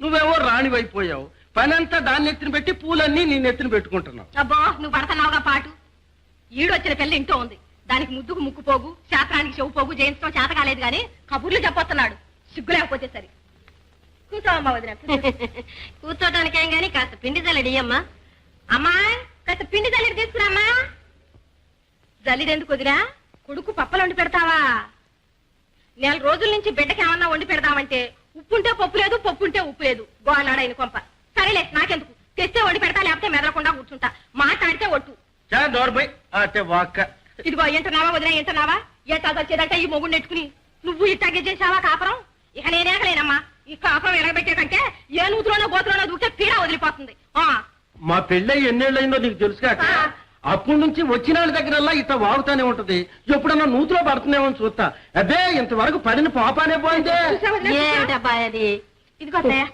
నువ్వేవో రాణివైపోయావు. పనంతా దాన్ని ఎత్తిన పెట్టి పూలన్నీ నీ నెత్తిన పెట్టుకుంటున్నావు. అబ్బో నువ్వు పడతావుగా పాటు. ఈడొచ్చిన పిల్ల ఇంట్లో ఉంది. దానికి ముద్దుకు ముక్కు పోగు శాస్త్రానికి చెవు పోగు చేయించడం చేత కాలేదు గాని కబుర్లు చెప్పొస్తున్నాడు. సిగ్గు లేకపోతే సరి. కూర్చోమ్మా వదిన కూర్చోటానికి ఏం గాని కాస్త పిండి జల్లడి అమ్మా. అమ్మా కాస్త పిండి జల్లడి తీసుకురామ్మా జల్లిది ఎందుకు వదినా? కొడుకు పప్పలు వండి పెడతావా? నెల రోజుల నుంచి బిడ్డకి ఏమన్నా వండి పెడదామంటే ఉప్పుంటే పప్పు లేదు పప్పు ఉంటే ఉప్పు లేదు. గోళ్ళాడైన కొంప. సరేలే నాకెందుకు? తెస్తే వండి పెడతా లేకపోతే మెదలకుండా కూర్చుంటా. మాట్లాడితే ఒట్టు. ఇదిగో ఎంటున్నావా వదిన ఎంటున్నావా ఎట్టా వచ్చేదంటే ఈ మొగుడు నెట్టుకుని నువ్వు ఇట్టాగే చేసావా కాపురం? ఇక నేనేకలేనమ్మా ఈ కాపురం ఎలగబెట్టే కంటే ఏ నూతులోనో గోతులోనో దూకితే పీడ వదిలిపోతుంది. ఆ. మా పెళ్ళై ఎన్నేళ్ళైందో నీకు తెలుసు. అప్పటి నుంచి వచ్చిన వాళ్ళ దగ్గరల్లా ఇట్లా వాగుతానే ఉంటది. ఎప్పుడన్నా నూతులో అని చూస్తా. అదే ఇంతవరకు పడిన పాపానే పోయిందే? ఏమిటబ్బా అది ఇదిగో అత్తయ్య.